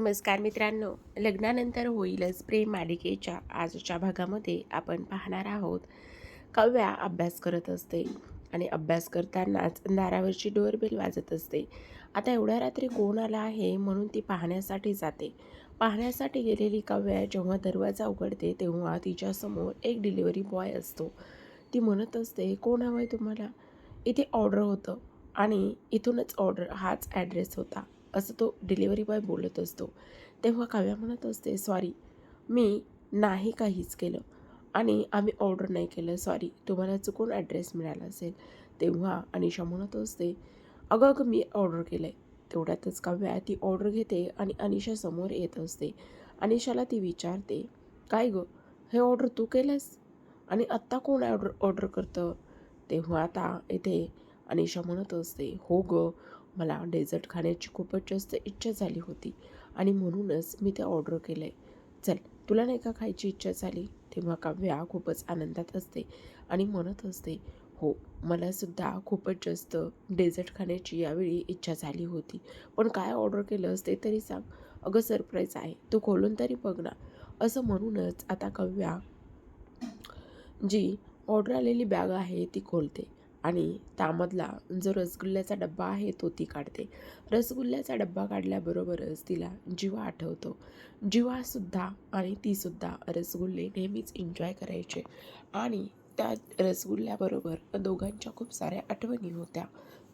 नमस्कार मित्रांनो. लग्नानंतर होईलच प्रेम मालिकेच्या आजच्या भागामध्ये आपण पाहणार आहोत. काव्या अभ्यास करत असते आणि अभ्यास करतानाच दारावरची डोअरबेल वाजत असते. आता एवढ्या रात्री कोण आला आहे म्हणून ती पाहण्यासाठी जाते. पाहण्यासाठी गेलेली काव्या जेव्हा दरवाजा उघडते तेव्हा तिच्यासमोर एक डिलिव्हरी बॉय असतो. ती म्हणत असते कोण हवं आहे तुम्हाला? इथे ऑर्डर होतं आणि इथूनच ऑर्डर हाच ॲड्रेस होता. असं तो डिलिव्हरी बॉय बोलत असतो. तेव्हा काव्या म्हणत असते सॉरी मी नाही काहीच केलं आणि आम्ही ऑर्डर नाही केलं. सॉरी तुम्हाला चुकून ॲड्रेस मिळाला असेल. तेव्हा अनिशा म्हणत असते अगं अगं मी ऑर्डर केलं आहे तेवढ्यातच काव्या ती ऑर्डर घेते आणि अनिशासमोर येत असते. अनिशाला ती विचारते काय गं हे ऑर्डर तू केलंस? आणि आत्ता कोण ऑर्डर ऑर्डर करतं? तेव्हा आता येते अनिशा म्हणत असते हो गं मला डेझर्ट खाण्याची खूपच जास्त इच्छा झाली होती आणि म्हणूनच मी ते ऑर्डर केलं आहे चल तुला नाही का खायची इच्छा झाली? तेव्हा काव्या खूपच आनंदात असते आणि म्हणत असते हो मलासुद्धा खूपच जास्त डेझर्ट खाण्याची यावेळी इच्छा झाली होती. पण काय ऑर्डर केलं असते तरी सांग. अगं सरप्राईज आहे. तू खोलून तरी बघ ना. असं म्हणूनच आता काव्या जी ऑर्डर आलेली बॅग आहे ती खोलते. आणि त्यामधला जो रसगुल्ल्याचा डब्बा आहे तो ती काढते. रसगुल्ल्याचा डब्बा काढल्याबरोबरच तिला जिवा आठवतो. जिवासुद्धा आणि तीसुद्धा रसगुल्ले नेहमीच एन्जॉय करायचे. आणि त्या रसगुल्ल्याबरोबर दोघांच्या खूप साऱ्या आठवणी होत्या.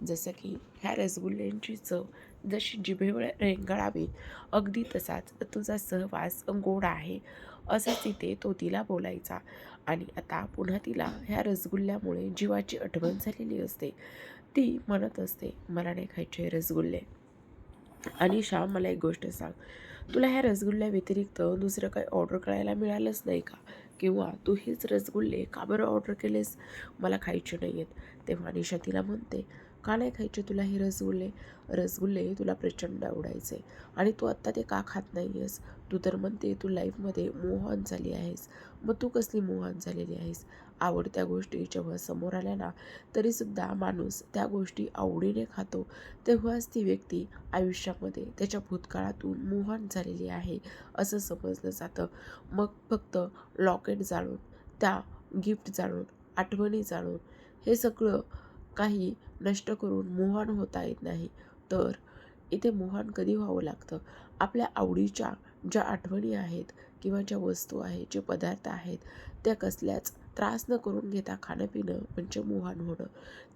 जसं की ह्या रसगुल्ल्यांची चव जशी जिभेवर रेंगाळावी अगदी तसाच तुझा सहवास गोड आहे. असंच तिथे तो तिला बोलायचा. आणि आता पुन्हा तिला ह्या रसगुल्ल्यामुळे जीवाची आठवण झालेली असते. ती म्हणत असते मला नाही खायचे रसगुल्ले. आणि श्याम मला एक गोष्ट सांग. तुला ह्या रसगुल्ल्या व्यतिरिक्त दुसरं काही ऑर्डर करायला मिळालंच नाही का? किंवा तू हेच रसगुल्ले का बरं ऑर्डर केलेस? मला खायचे नाही आहेत तेव्हा निशा तिला म्हणते का नाही खायचे तुला हे रसगुल्ले रसगुल्ले तुला प्रचंड आवडायचे. आणि तू आत्ता ते का खात नाही आहेस तू तर म्हणते तू लाईफमध्ये मोहन झाली आहेस. मग तू कसली मोहन झालेली आहेस? आवडत्या गोष्टी जेव्हा समोर आल्या ना तरीसुद्धा माणूस त्या गोष्टी आवडीने खातो. तेव्हाच ती व्यक्ती आयुष्यामध्ये त्याच्या भूतकाळातून मोहन झालेली आहे असं समजलं जातं. मग फक्त लॉकेट जाणून त्या गिफ्ट जाणून आठवणी जाणून हे सगळं काही नष्ट करून मोहन होता येत नाही. तर इथे मोहन कधी व्हावं लागतं? आपल्या आवडीच्या ज्या आठवणी आहेत किंवा ज्या वस्तू आहेत जे पदार्थ आहेत त्या कसल्याच त्रास न करून घेता खाणं पिणं म्हणजे मोहन होणं.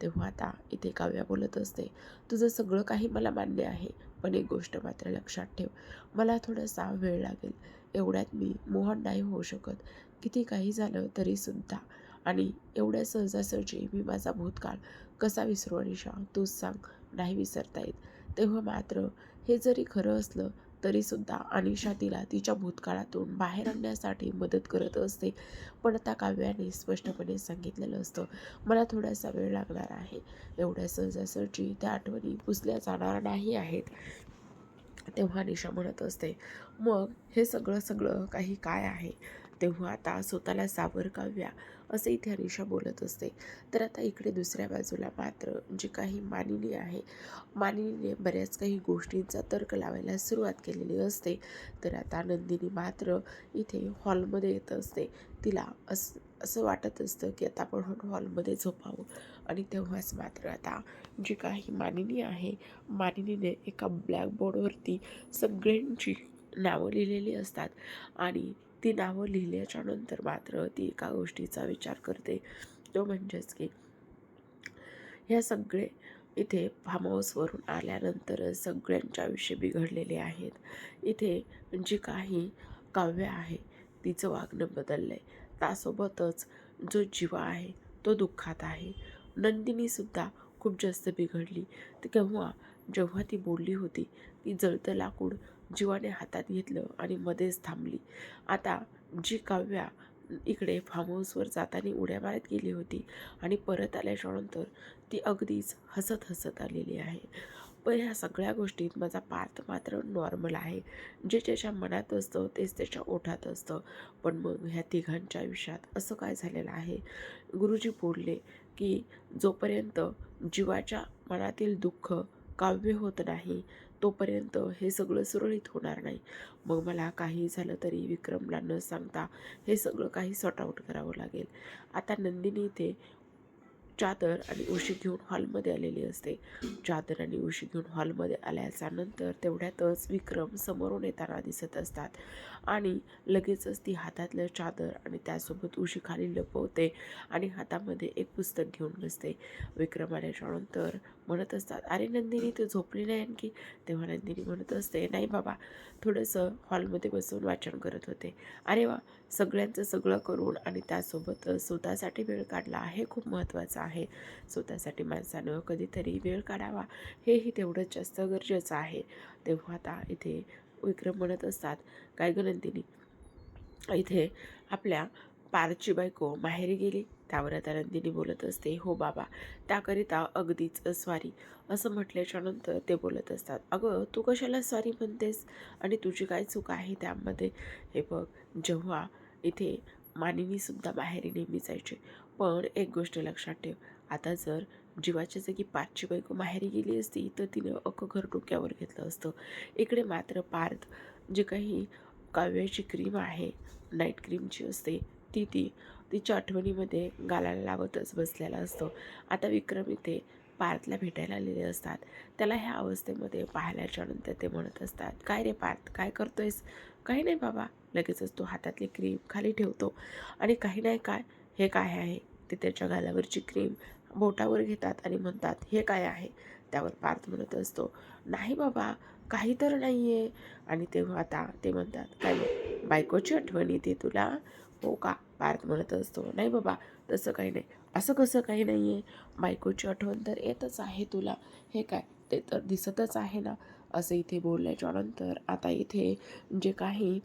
तेव्हा आता इथे काव्या बोलत असते तुझं सगळं काही मला मान्य आहे पण एक गोष्ट मात्र लक्षात ठेव. मला थोडासा वेळ लागेल. एवढ्यात मी मोहन नाही होऊ शकत. किती काही झालं तरीसुद्धा आणि एवढ्या सहजासहजी मी माझा भूतकाळ कसा विसरू अनिशा तूच सांग नाही विसरता येत. तेव्हा मात्र हे जरी खरं असलं तरीसुद्धा अनिशा तिला तिच्या भूतकाळातून बाहेर आणण्यासाठी मदत करत असते. पण आता काव्याने स्पष्टपणे सांगितलेलं असतं मला थोडासा वेळ लागणार आहे. एवढ्या सहजासहजी त्या आठवणी पुसल्या जाणार नाही आहेत. तेव्हा निशा म्हणत असते मग हे सगळं सगळं काही काय आहे? तेव्हा आता स्वतःला सावर काव्या असं इथे अनिशा बोलत असते. तर आता इकडे दुसऱ्या बाजूला मात्र जी काही मानिनी आहे मानिनीने बऱ्याच काही गोष्टींचा तर्क लावायला सुरुवात केलेली असते. तर आता नंदिनी मात्र इथे हॉलमध्ये येत असते. तिला असं असं वाटत असतं की आता आपण हॉलमध्ये झोपावं. आणि तेव्हाच मात्र आता जी काही मानिनी आहे मानिनीने एका ब्लॅकबोर्डवरती सगळ्यांची नावं लिहिलेली असतात. आणि ती नावं लिहिल्याच्या नंतर मात्र ती एका गोष्टीचा विचार करते. तो म्हणजेच की ह्या सगळे इथे फार्म हाऊसवरून आल्यानंतर सगळ्यांच्या आयुष्य बिघडलेले आहेत. इथे जी काही काव्य आहे तिचं वागणं बदललं आहे त्यासोबतच जो जीवा आहे तो दुःखात आहे. नंदिनीसुद्धा खूप जास्त बिघडली. तर केव्हा जेव्हा ती बोलली होती ती जळतं लाकूड जीवाने हातात घेतलं आणि मध्येच थांबली. आता जी काव्या इकडे फार्म हाऊसवर जाताना उड्या मारत गेली होती आणि परत आल्याच्यानंतर ती अगदीच हसत हसत आलेली आहे. पण ह्या सगळ्या गोष्टीत माझा पार्थ मात्र नॉर्मल आहे. जे त्याच्या मनात असतं तेच त्याच्या ओठात असतं. पण मग ह्या तिघांच्या आयुष्यात असं काय झालेलं आहे? गुरुजी बोलले की जोपर्यंत जीवाच्या मनातील दुःख काव्य होत नाही तोपर्यंत हे सगळं सुरळीत होणार नाही. मग मला काही झालं तरी विक्रमला न सांगता हे सगळं काही सॉर्ट आऊट करावं लागेल. आता नंदिनी इथे चादर आणि उशी घेऊन हॉलमध्ये आलेली असते. चादर आणि उशी घेऊन हॉलमध्ये आल्याच्यानंतर तेवढ्यातच विक्रम समोरून येताना दिसत असतात. आणि लगेचच ती हातातलं चादर आणि त्यासोबत उशी खाली लपवते आणि हातामध्ये एक पुस्तक घेऊन बसते. विक्रमालेशाण तर म्हणत असतात अरे नंदिनी तू झोपली नाही आणखी? तेव्हा नंदिनी म्हणत असते नाही बाबा. थोडंसं हॉलमध्ये बसून वाचन करत होते. अरे वा सगळ्यांचं सगळं करून आणि त्यासोबत स्वतःसाठी वेळ काढला हे खूप महत्त्वाचं आहे. स्वतःसाठी माणसानं कधीतरी वेळ काढावा हेही तेवढंच जास्त गरजेचं आहे. तेव्हा आता इथे विक्रम म्हणत असतात. काय गणंतिनी? इथे आपल्या पारची बायको माहेरी गेली. त्यावर आता नंदिनी बोलत असते हो बाबा त्याकरिता अगदीच स्वारी. असं म्हटल्याच्या नंतर ते बोलत असतात अगं तू कशाला स्वारी म्हणतेस? आणि तुझी काय चूक आहे त्यामध्ये? हे बघ जेव्हा इथे मानिनीसुद्धा माहेरी नेहमी जायचे. पण एक गोष्ट लक्षात ठेव आता जर जीवाच्या जागी पाचची बायको माहेरी गेली असती तर तिने अख्खं घर डोक्यावर घेतलं असतं. इकडे मात्र पार्थ जे काही काव्याची क्रीम आहे नाईट क्रीमची असते ती ती तिच्या आठवणीमध्ये गालाला लावतच बसलेला असतो. आता विक्रम इथे पार्थला भेटायला आलेले असतात. त्याला ह्या अवस्थेमध्ये पाहिल्याच्या नंतर ते म्हणत असतात काय रे पार्थ काय करतोयस? काही नाही बाबा लगेचच तो हातातली क्रीम खाली ठेवतो. आणि काही नाही काय हे काय आहे? ते त्याच्या गालावरची क्रीम बोटावर घेतात आणि म्हणतात हे काय आहे? त्यावर पार्थ म्हणत असतो नाही बाबा काही तर नाही आहे आणि तेव्हा आता ते म्हणतात काय नाही बायकोची आठवण येते तुला? हो का? पार्थ म्हणत असतो नाही बाबा तसं काही नाही असं कसं काही नाही आहे बायकोची आठवण तर येतच आहे तुला हे काय ते तर दिसतच आहे ना? असं इथे बोलल्याच्या नंतर आता इथे जे काही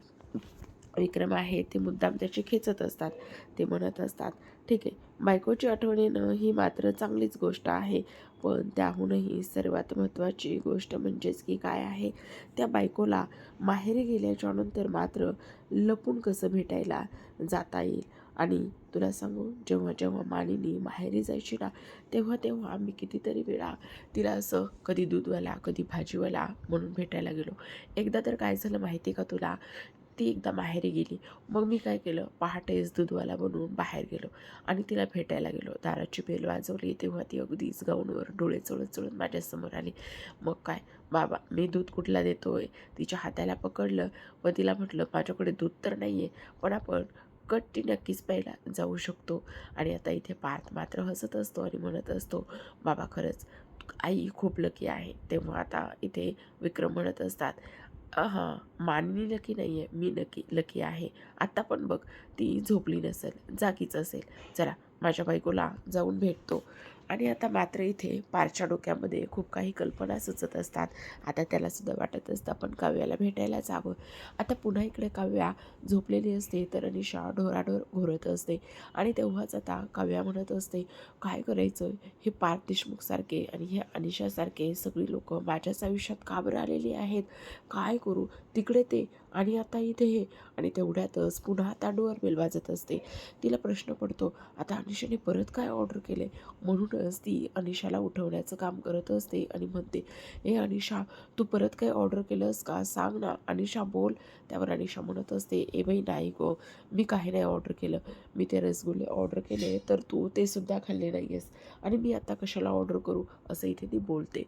विक्रम आहे ते मुद्दाम त्याची खेचत असतात ते म्हणत असतात ठीक आहे. बायकोची आठवण येणं ही मात्र चांगलीच गोष्ट आहे. पण त्याहूनही सर्वात महत्त्वाची गोष्ट म्हणजेच की काय आहे? त्या बायकोला माहेरी गेल्याच्यानंतर मात्र लपून कसं भेटायला जाता येईल? आणि तुला सांगू जेव्हा जेव्हा मानिनी माहेरी जायची ना तेव्हा तेव्हा आम्ही कितीतरी वेळा तिला असं कधी दूधवाला कधी भाजीवाला म्हणून भेटायला गेलो. एकदा तर काय झालं माहिती का तुला? ती एकदा माहेरी गेली. मग मी काय केलं? पहाटेच दूधवाला बनवून बाहेर गेलो आणि तिला भेटायला गेलो. दाराची बेल वाजवली. तेव्हा ती अगदीच गाऊनवर डोळे चोळत चोळत माझ्यासमोर आली. मग काय? बाबा मी दूध कुठला देतोय? तिच्या हाताला पकडलं व तिला म्हटलं माझ्याकडे दूध तर नाही आहे पण आपण कट्टी नक्कीच प्यायला जाऊ शकतो. आणि आता इथे पार्थ मात्र हसत असतो आणि म्हणत असतो बाबा खरंच आई खूप लकी आहे. तेव्हा आता इथे विक्रम म्हणत असतात हां माननी लकी नाही आहे मी नक्की लकी आहे. आत्ता पण बघ ती झोपली नसेल जागीच असेल. चला माझ्या बायकोला जाऊन भेटतो. आणि आता मात्र इथे पारच्या डोक्यामध्ये खूप काही कल्पना सुचत असतात. आता त्यालासुद्धा वाटत असतं आपण काव्याला भेटायला जावं. आता पुन्हा इकडे काव्या झोपलेली असते तर अनिशा ढोराढोर घोरत असते. आणि तेव्हाच आता काव्या म्हणत असते काय करायचं? हे पार देशमुखसारखे आणि हे अनिशासारखे सगळी लोक माझ्याच आयुष्यात काबरं आलेली आहेत? काय करू? तिकडे ते आणि आता इथे हे. आणि तेवढ्यातच पुन्हा तांडूवर बेल वाजत असते. तिला प्रश्न पडतो आता अनिशाने परत काय ऑर्डर केले? म्हणून म्हणूनच ती अनिशाला उठवण्याचं काम करत असते आणि म्हणते हे अनिशा तू परत काय ऑर्डर केलंस का? सांग ना. अनिशा बोल त्यावर अनिशा म्हणत असते ए बाई नाही गो मी काही नाही ऑर्डर केलं. मी ते रसगुल्ले ऑर्डर केले तर तू ते सुद्धा खाल्ले नाही आहेस आणि मी आता कशाला ऑर्डर करू? असं इथे ती बोलते.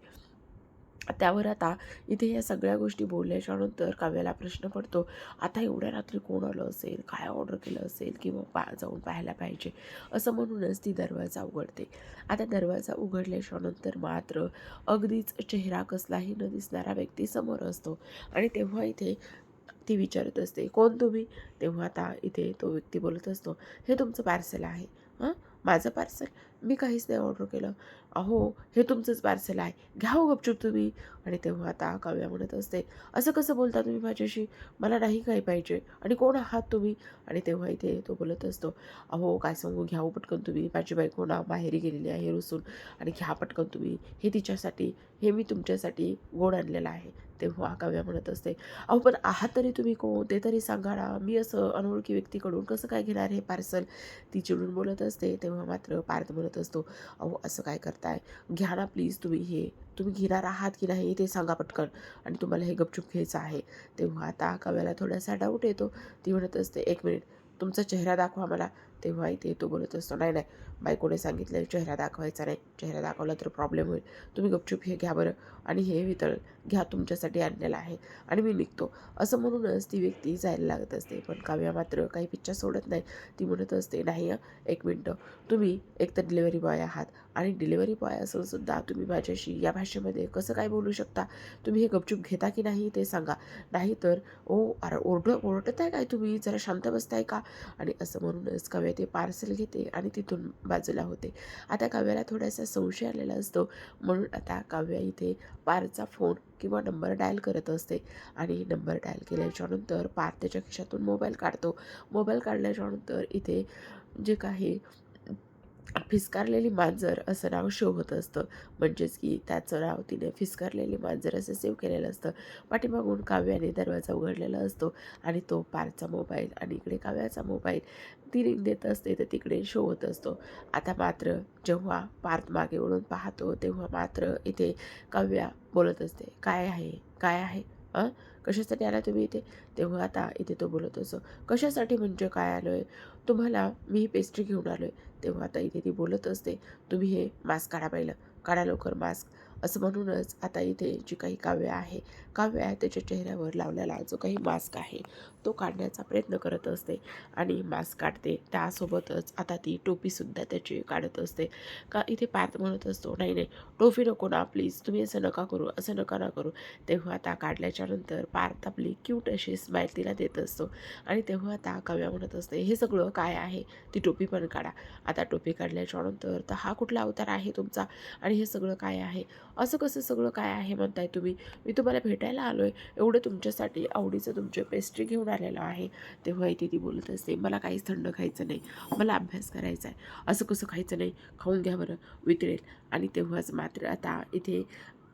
त्यावर आता इथे या सगळ्या गोष्टी बोलल्याच्यानंतर काव्याला प्रश्न पडतो आता एवढ्या रात्री कोण आलं असेल? काय ऑर्डर केलं असेल? किंवा पा जाऊन पाहायला पाहिजे? असं म्हणूनच ती दरवाजा उघडते. आता दरवाजा उघडल्याच्यानंतर मात्र अगदीच चेहरा कसलाही न दिसणारा व्यक्ती समोर असतो आणि तेव्हा इथे ती विचारत असते कोण तुम्ही? तेव्हा आता इथे तो व्यक्ती बोलत असतो हे तुमचं पार्सल आहे. हां? माझं पार्सल. मी काहीच नाही ऑर्डर केलं. अहो हे तुमचंच पार्सल आहे. घ्या हो गपचूप तुम्ही. आणि तेव्हा आता काव्या म्हणत असते असं कसं बोलता तुम्ही माझ्याशी? मला नाही काही पाहिजे. आणि कोण आहात तुम्ही? आणि तेव्हा इथे तो बोलत असतो अहो काय सांगू? घ्या हो पटकन तुम्ही. माझी बायको ना बाहेरी गेलेली आहे रुसून आणि घ्या पटकन तुम्ही. हे तिच्यासाठी हे मी तुमच्यासाठी गोड आणलेलं आहे. तेव्हा काव्या म्हणत असते अहो पण आहात तरी तुम्ही कोण? ते तरी सांगा ना मी असं अनोळखी व्यक्तीकडून कसं काय घेणार हे पार्सल? ती चिडून बोलत असते तेव्हा मात्र पार्थ म्हणत असतो अहो असं काय करताय? घ्या ना प्लीज तुम्ही हे तुम्ही घेणार आहात की नाही ते सांगा पटकन आणि तुम्हाला हे गपचूप घ्यायचं आहे. तेव्हा आता काव्याला थोडासा डाऊट येतो ती म्हणत असते एक मिनिट तुमचा चेहरा दाखवा मला तेव्हा इथे तो बोलत असतो नाही नाही बायकोने सांगितलं चेहरा दाखवायचा नाही चेहरा दाखवला तर प्रॉब्लेम होईल. तुम्ही गपचूप हे घ्या बरं आणि हे वितळ घ्या तुमच्यासाठी आणलेलं आहे आणि मी निघतो. असं म्हणूनच ती व्यक्ती जायला लागत असते. पण काव्या मात्र काही पिच्चर सोडत नाही. ती म्हणत असते नाही एक मिनटं. तुम्ही एक तर डिलेवरी बॉय आहात आणि डिलेवरी बॉय असून सुद्धा तुम्ही माझ्याशी या भाषेमध्ये कसं काय बोलू शकता? तुम्ही हे गपचूप घेता की नाही ते सांगा. नाही तर ओ अरे ओरड ओरडत आहे काय तुम्ही? जरा शांत बसताय का? आणि असं म्हणूनच काव्या ते पार्सल घेते आणि तिथून बाजूला होते. आता काव्याला थोडासा संशय आलेला असतो. म्हणून आता काव्या इथे पारचा फोन किंवा नंबर डायल करत असते. आणि नंबर डायल केल्याच्यानंतर पार त्याच्या खिशातून मोबाईल काढतो. मोबाईल काढल्याच्यानंतर इथे जे काही फिस्कारलेली मांजर असं नाव शो होत असतं. म्हणजेच की त्याचं नाव तिने फिस्कारलेली मांजर असं सेव्ह केलेलं असतं. पाठीमागून काव्याने दरवाजा उघडलेला असतो आणि तो पारचा मोबाईल आणि इकडे काव्याचा मोबाईल ती रिंग देत असते तर तिकडे शो होत असतो. आता मात्र जेव्हा पार्थ मागे वळून पाहतो तेव्हा मात्र इथे काव्या बोलत असते काय आहे? काय आहे? कशासाठी आला तुम्ही इथे? तेव्हा आता इथे तो बोलत असो कशासाठी म्हणजे काय आलो आहे तुम्हाला मी ही पेस्ट्री घेऊन आलो आहे तेव्हा आता इथे ती बोलत असते तुम्ही हे मास्क काढा पाहिलं काढा लवकर मास्क असं म्हणूनच आता इथे जी काही काव्य आहे काव्य आहे त्याच्या चेहऱ्यावर लावलेला जो काही मास्क आहे तो काढण्याचा प्रयत्न करत असते आणि मास्क काढते. त्यासोबतच आता ती टोपीसुद्धा त्याची काढत असते. का इथे पार्थ म्हणत असतो नाही नाही टोपी नको ना प्लीज तुम्ही असं नका करू असं नका ना करू. तेव्हा आता काढल्याच्या नंतर पार्थ आपली क्यूट अशी स्माईल तिला देत असतो. आणि तेव्हा आता काव्या म्हणत असते हे सगळं काय आहे? ती टोपी पण काढा. आता टोपी काढल्याच्या नंतर तर हा कुठला अवतार आहे तुमचा? आणि हे सगळं काय आहे? असं कसं सगळं काय आहे म्हणताय तुम्ही? मी तुम्हाला भेटायला आलो आहे एवढं तुमच्यासाठी आवडीचं तुमचे पेस्ट्री घेऊन आलेलो आहे. तेव्हा इथे ती बोलत असते मला काहीच थंड खायचं नाही. मला अभ्यास करायचा आहे असं कसं खायचं नाही? खाऊन घ्या बरं वितळेल. आणि तेव्हाच मात्र आता इथे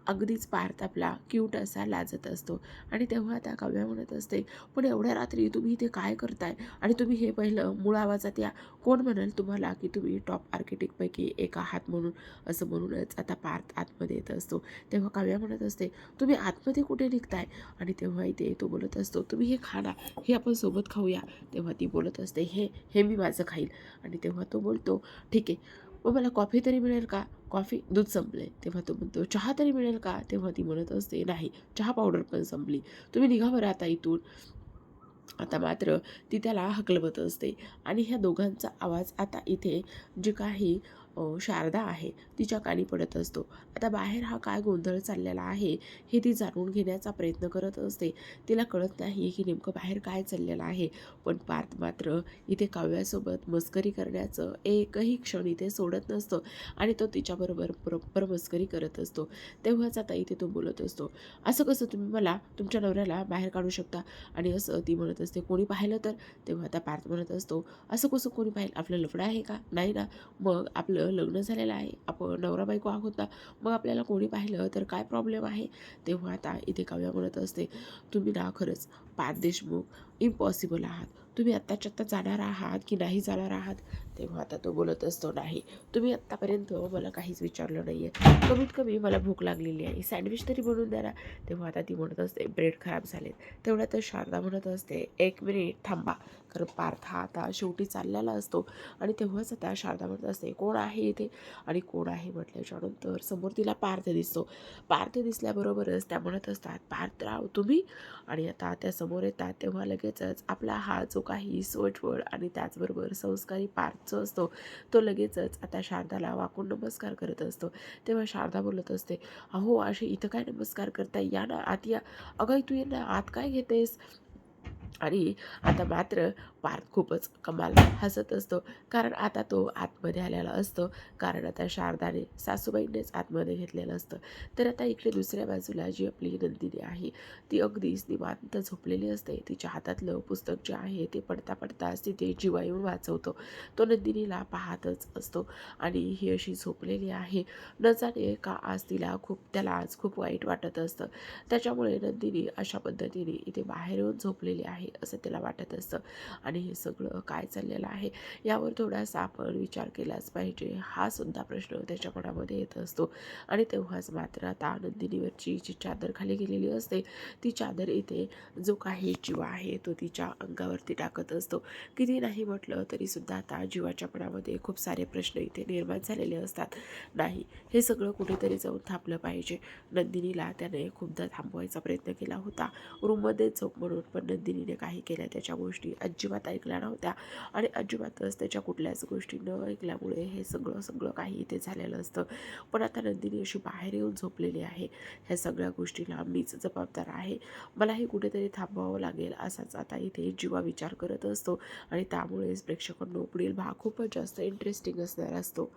अगदीच पार्थ आपला क्यूट असा लाजत असतो. आणि तेव्हा त्या काव्या म्हणत असते पण एवढ्या रात्री तुम्ही इथे काय करताय? आणि तुम्ही हे पहिलं मूळ आवाजात या. कोण म्हणाल तुम्हाला की तुम्ही टॉप आर्किटेक्टपैकी एक आहात म्हणून? असं म्हणूनच आता पार्थ आतमध्ये येत असतो. तेव्हा काव्या म्हणत असते तुम्ही आतमध्ये कुठे निघताय? आणि तेव्हा इथे तो बोलत असतो तुम्ही हे खा हे आपण सोबत खाऊया. तेव्हा ती बोलत असते हे हे मी माझं खाईल. आणि तेव्हा तो बोलतो ठीक आहे मग मला कॉफी तरी मिळेल का? कॉफी दूध संपले तेव्हा तो म्हणतो चहा तरी मिळेल का? तेव्हा ती म्हणत असते नाही चहा पावडर पण संपली. तुम्ही निघा बरं आता इथून. आता मात्र ती त्याला हकलवत असते. आणि ह्या दोघांचा आवाज आता इथे जे काही शारदा आहे. तिच्या कानी पडत असतो. आता बाहेर हा काय गोंधळ चाललेला आहे हे ती जाणून घेण्याचा प्रयत्न करत असते. तिला कळत नाही की नेमकं बाहेर काय चाललेलं आहे. पण पार्थ मात्र इथे काव्यासोबत मस्करी करण्याचं एकही क्षण इथे सोडत नसतो आणि तो तिच्याबरोबर प्रॉपर मस्करी करत असतो. तेव्हाच आता इथे तो बोलत असतो. असं कसं तुम्ही मला तुमच्या नवऱ्याला बाहेर काढू शकता? आणि असं ती म्हणत असते कोणी पाहिलं तर? तेव्हा आता पार्थ म्हणत असतो असं कसं कोणी पाहिलं? आपलं लफडं आहे का? नाही ना. मग आपलं लग्न झालेलं आहे. आपण नवरा बायको आहोत ना मग आपल्याला कोणी पाहिलं तर काय प्रॉब्लेम आहे? तेव्हा आता इथे काव्या म्हणत असते तुम्ही ना खरंच पाच देशमुख इम्पॉसिबल आहात. तुम्ही आत्ताच्या आत्ता जाणार आहात की नाही जाणार आहात? तेव्हा आता तो बोलत असतो नाही तुम्ही आत्तापर्यंत मला काहीच विचारलं नाही आहे कमीत कमी मला भूक लागलेली आहे. सँडविच तरी बनवून द्या ना. तेव्हा आता ती म्हणत असते ब्रेड खराब झालेत. तेवढ्यात शारदा म्हणत असते एक मिनिट थांबा. कारण पार्थ हा आता शेवटी चाललेला असतो आणि तेव्हाच आता शारदा म्हणत असते कोण आहे इथे? आणि कोण आहे? म्हटल्याच्यानंतर समोर तिला पार्थ दिसतो. पार्थ दिसल्याबरोबरच त्या म्हणत असतात पार्थराव तुम्ही? आणि आता त्या समोर येतात तेव्हा लगेचच आपला हा जो काही सोटवळ आणि त्याचबरोबर संस्कारी पार्थ जो असतो तो लगेचच आता शारदाला वाकून नमस्कार करत असतो. तेव्हा शारदा बोलत असते अहो असे इथं काय नमस्कार करताय? या ना आत या. अगं तू ये ना आत काय घेतेस? आणि आता मात्र पार्थ खूपच कमाल हसत असतो. कारण आता तो आतमध्ये आलेला असतो. कारण आता शारदाने सासूबाईंनीच आतमध्ये घेतलेलं असतं. तर आता इकडे दुसऱ्या बाजूला जी आपली नंदिनी आहे ती अगदीच निवांत झोपलेली असते. तिच्या हातातलं पुस्तक जे आहे ते पडता पडताच तिथे जीवा येऊन वाचवतो. तो नंदिनीला पाहतच असतो. आणि ही अशी झोपलेली आहे. न जाणे का आज तिला खूप त्याला आज खूप वाईट वाटत असतं. त्याच्यामुळे नंदिनी अशा पद्धतीने इथे बाहेर येऊन झोपलेली आहे. असं त्याला वाटत असतं. आणि हे सगळं काय चाललेलं आहे यावर थोडासा आपण विचार केलाच पाहिजे. हा सुद्धा प्रश्न त्याच्या मनामध्ये येत असतो. आणि तेव्हाच मात्र आता नंदिनीवरची जी चादर खाली गेलेली असते ती चादर इथे जो काही जीव आहे तो तिच्या अंगावरती टाकत असतो. किती नाही म्हटलं तरीसुद्धा आता जीवाच्या मनामध्ये खूप सारे प्रश्न इथे निर्माण झालेले असतात. नाही हे सगळं कुठेतरी जाऊन थांबलं पाहिजे. नंदिनीला त्याने खूपदा थांबवायचा प्रयत्न केला होता. रूममध्ये झोप म्हणून पण नंदिनीने म्हणजे काही केल्या त्याच्या गोष्टी अजिबात ऐकल्या नव्हत्या. आणि अजिबातच त्याच्या कुठल्याच गोष्टी न ऐकल्यामुळे हे सगळं सगळं काही इथे झालेलं असतं. पण आता नंदिनी अशी बाहेर येऊन झोपलेली आहे. ह्या सगळ्या गोष्टीला मीच जबाबदार आहे. मलाही कुठेतरी थांबवावं लागेल असाच आता इथे जीवा विचार करत असतो. आणि त्यामुळेच प्रेक्षकांनो पुढील भाग खूपच जास्त इंटरेस्टिंग असणार असतो.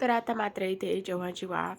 तर आता मात्र इथे जेव्हा जेव्हा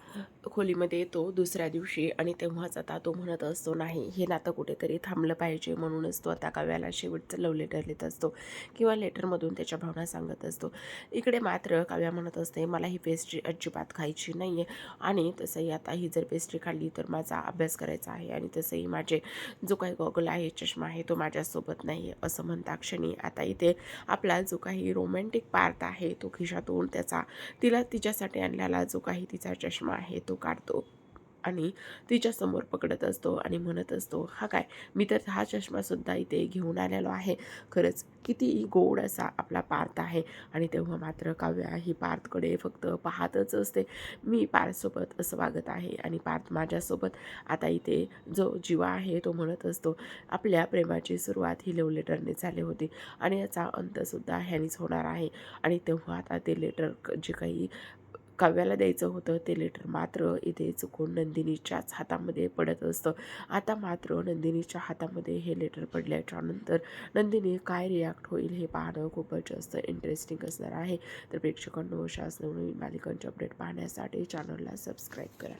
खोलीमध्ये येतो दुसऱ्या दिवशी आणि तेव्हाच आता तो म्हणत असतो नाही हे नातं कुठेतरी थांबलं पाहिजे म्हणूनच तो आता काव्याला शेवटचं लव लेटर लिहित असतो किंवा लेटरमधून त्याच्या भावना सांगत असतो. इकडे मात्र काव्या म्हणत असते मला ही पेस्ट्री अजिबात खायची नाही आहे आणि तसंही आता ही जर पेस्ट्री खाल्ली तर माझा अभ्यास करायचा आहे आणि तसंही माझे जो काही गॉगल आहे चष्मा आहे तो माझ्यासोबत नाही आहे असं म्हणता क्षणी आता इथे आपला जो काही रोमॅन्टिक पार्ट आहे तो खिशातून त्याचा तिला तिच्यासाठी आणलेला जो काही तिचा चष्मा आहे तो काढतो. आणि तिच्यासमोर पकडत असतो आणि म्हणत असतो हा काय मी तर हा चष्मासुद्धा इथे घेऊन आलेलो आहे. खरंच किती गोड असा आपला पार्थ आहे. आणि तेव्हा मात्र काव्या ही पार्थकडे फक्त पाहतच असते. मी पार्थसोबत असं वागत आहे आणि पार्थ माझ्यासोबत आता इथे जो जीवा आहे तो म्हणत असतो आपल्या प्रेमाची सुरुवात ही लव लेटरने झाली होती आणि याचा अंतसुद्धा ह्यानीच होणार आहे. आणि तेव्हा आता ते लेटर जे काही काव्याला द्यायचं होतं ते लेटर मात्र इथे चुकून नंदिनीच्याच हातामध्ये पडत असतं. आता मात्र नंदिनीच्या हातामध्ये हे लेटर पडल्याच्या नंतर नंदिनी काय रिॲक्ट होईल हे पाहणं खूपच जास्त इंटरेस्टिंग असणार आहे. तर प्रेक्षकांनो शासन नवीन मालिकांचे अपडेट पाहण्यासाठी चॅनलला सबस्क्राईब करा.